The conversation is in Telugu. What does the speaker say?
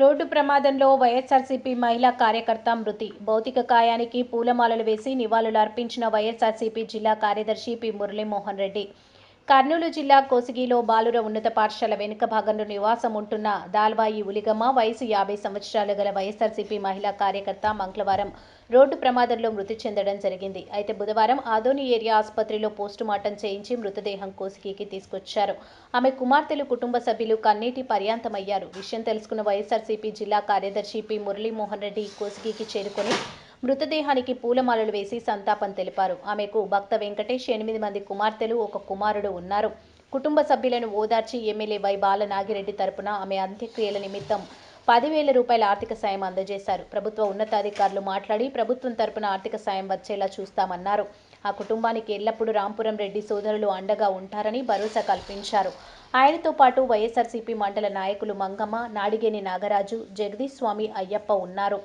రోడ్డు ప్రమాదంలో వైఎస్ఆర్సీపీ మహిళా కార్యకర్త మృతి. భౌతిక కాయానికి పూలమాలలు వేసి నివాళులు అర్పించిన వైఎస్ఆర్సీపీ జిల్లా కార్యదర్శి పి మురళీమోహన్ రెడ్డి. కర్నూలు జిల్లా కోసిగిలో బాలుర ఉన్నత పాఠశాల వెనుక భాగంలో నివాసం ఉంటున్న దాల్వాయి ఉలిగమ్మ వయసు యాభై సంవత్సరాలు గల వైఎస్ఆర్సీపీ మహిళా కార్యకర్త మంగళవారం రోడ్డు ప్రమాదంలో మృతి చెందడం జరిగింది. అయితే బుధవారం ఆదోని ఏరియా ఆసుపత్రిలో పోస్టుమార్టం చేయించి మృతదేహం కోసిగికి తీసుకొచ్చారు. ఆమె కుమార్తెలు కుటుంబ సభ్యులు కన్నీటి పర్యాంతమయ్యారు. విషయం తెలుసుకున్న వైఎస్ఆర్సీపీ జిల్లా కార్యదర్శి పి మురళీమోహన్ రెడ్డి కోసిగికి చేరుకొని మృతదేహానికి పూలమాలలు వేసి సంతాపం తెలిపారు. ఆమెకు భక్త వెంకటేష్ ఎనిమిది మంది కుమార్తెలు ఒక కుమారుడు ఉన్నారు. కుటుంబ సభ్యులను ఓదార్చి ఎమ్మెల్యే వై బాల నాగిరెడ్డి తరపున ఆమె అంత్యక్రియల నిమిత్తం పదివేల రూపాయల ఆర్థిక సాయం అందజేశారు. ప్రభుత్వ ఉన్నతాధికారులు మాట్లాడి ప్రభుత్వం తరపున ఆర్థిక సాయం వచ్చేలా చూస్తామన్నారు. ఆ కుటుంబానికి ఎల్లప్పుడూ రాంపురం రెడ్డి సోదరులు అండగా ఉంటారని భరోసా కల్పించారు. ఆయనతో పాటు వైఎస్ఆర్సీపీ మండల నాయకులు మంగమ్మ నాడిగేని నాగరాజు జగదీష్ స్వామి అయ్యప్ప ఉన్నారు.